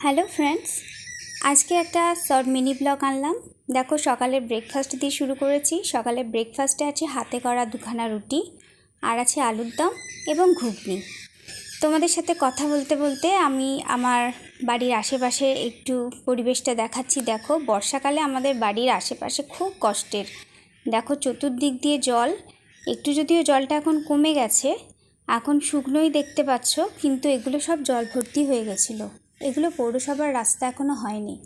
Hello friends, আজকে একটা short mini blog আনলাম। দেখো সকালে ব্রেকফাস্ট দিয়ে শুরু করেছি। সকালে ব্রেকফাস্টে আছে হাতে করা দুখানা রুটি, আর আছে আলুর দম এবং ঘুগনি। তোমাদের সাথে কথা বলতে বলতে আমি আমার বাড়ির আশেপাশে একটু পরিবেশটা দেখাচ্ছি। দেখো, বর্ষাকালে আমাদের বাড়ির আশেপাশে খুব কষ্টের। দেখো চতুর্দিক দিয়ে জল, একটু যদিও জলটা এখন কমে গেছে, এখন শুকনোই দেখতে পাচ্ছ, কিন্তু এগুলো সব জল ভর্তি হয়ে গেছিল। এগুলো পৌরসভার রাস্তা এখনও হয়নি।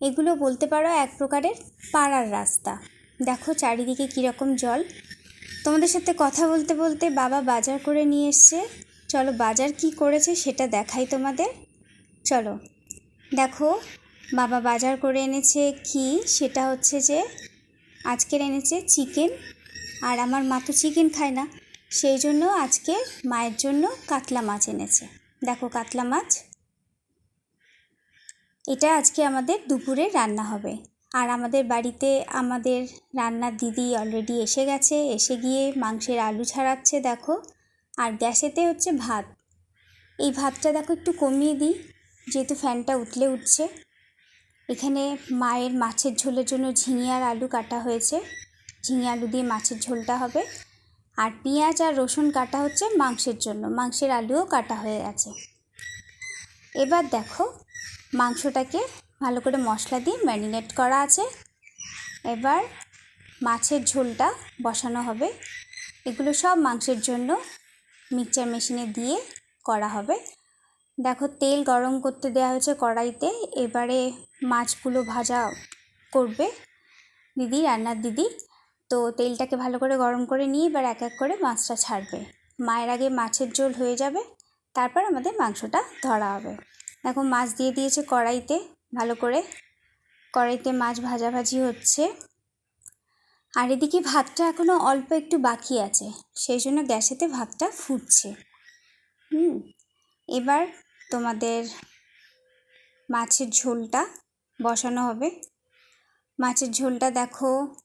এগুলো বলতে পারো এক প্রকারের পাড়ার রাস্তা। দেখো চারিদিকে কীরকম জল। তোমাদের সাথে কথা বলতে বলতে বাবা বাজার করে নিয়ে এসছে। চলো বাজার কি করেছে সেটা দেখাই তোমাদের। চলো। দেখো বাবা বাজার করে এনেছে কি সেটা হচ্ছে যে আজকের এনেছে চিকেন। আর আমার মা তো চিকেন খায় না। সেই জন্য আজকে মায়ের জন্য কাতলা মাছ এনেছে। দেখো কাতলা মাছ। এটা আজকে আমাদের দুপুরে রান্না হবে। আর আমাদের বাড়িতে আমাদের রান্নার দিদি অলরেডি এসে গেছে। এসে গিয়ে মাংসের আলু ছাড়াচ্ছে, দেখো। আর গ্যাসেতে হচ্ছে ভাত। এই ভাতটা দেখো একটু কমিয়ে দিই, যেহেতু ফ্যানটা উতলে উঠছে। এখানে মায়ের মাছের ঝোলের জন্য ঝিঙে আর আলু কাটা হয়েছে। ঝিঙে আলু দিয়ে মাছের ঝোলটা হবে। আর পেঁয়াজ আর রসুন কাটা হচ্ছে মাংসের জন্য। মাংসের আলুও কাটা হয়ে গেছে। এবার দেখো মাংসটাকে ভালো করে মশলা দিয়ে ম্যারিনেট করা আছে। এবার মাছের ঝোলটা বসানো হবে। এগুলো সব মাংসের জন্য মিক্সচার মেশিনে দিয়ে করা হবে। দেখো, তেল গরম করতে দেওয়া হয়েছে কড়াইতে। এবারে মাছগুলো ভাজা করবে দিদি, রান্নার দিদি। তো তেলটাকে ভালো করে গরম করে নিয়ে এবার এক এক করে মাছটা ছাড়বে। মায়ের আগে মাছের ঝোল হয়ে যাবে, তারপর আমাদের মাংসটা ধরা হবে। দেখো মাছ দিয়ে দিয়েছে কড়াইতে, ভালো করে। কড়াইতে মাছ ভাজাভাজি হচ্ছে। আর এদিকে ভাতটা এখনও অল্প একটু বাকি আছে, সেই জন্য গ্যাসেতে ভাতটা ফুটছে। হুম, এবার তোমাদের মাছের ঝোলটা বসানো হবে। মাছের ঝোলটা দেখো,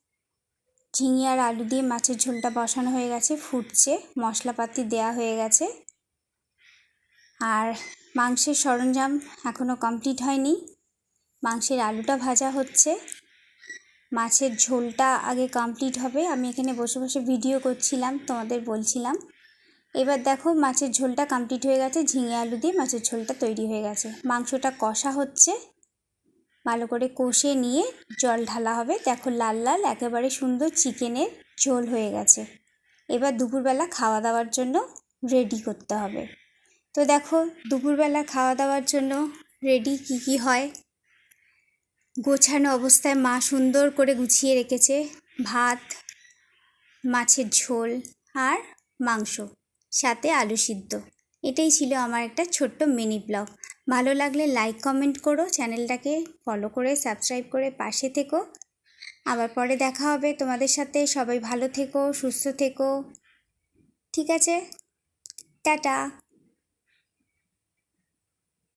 ঝিঙে আর আলু দিয়ে মাছের ঝোলটা বসানো হয়ে গেছে, ফুটছে, মশলাপাতি দেয়া হয়ে গেছে। আর মাংসের সরঞ্জাম এখনও কমপ্লিট হয়নি। মাংসের আলুটা ভাজা হচ্ছে। মাছের ঝোলটা আগে কমপ্লিট হবে। আমি এখানে বসে বসে ভিডিও করছিলাম, তোমাদের বলছিলাম। এবার দেখো মাছের ঝোলটা কমপ্লিট হয়ে গেছে। ঝিঙে আলু দিয়ে মাছের ঝোলটা তৈরি হয়ে গেছে। মাংসটা কষা হচ্ছে। ভালো করে কষে নিয়ে জল ঢালা হবে। দেখো লাল লাল, একেবারে সুন্দর চিকেনের ঝোল হয়ে গেছে। এবার দুপুরবেলা খাওয়া দাওয়ার জন্য রেডি করতে হবে। তো দেখো, দুপুরবেলা খাওয়া দাওয়ার জন্য রেডি কি কি হয়? গোছানো অবস্থায় মা সুন্দর করে গুছিয়ে রেখেছে ভাত, মাছের ঝোল আর মাংস, সাথে আলু সিদ্ধ। এটাই ছিল আমার একটা ছোট্ট মিনি ব্লগ ভালো লাগলে লাইক কমেন্ট করো, চ্যানেলটাকে ফলো করে সাবস্ক্রাইব করে পাশে থেকো। আবার পরে দেখা হবে তোমাদের সাথে। সবাই ভালো থেকো, সুস্থ থেকো। ঠিক আছে? টাটা।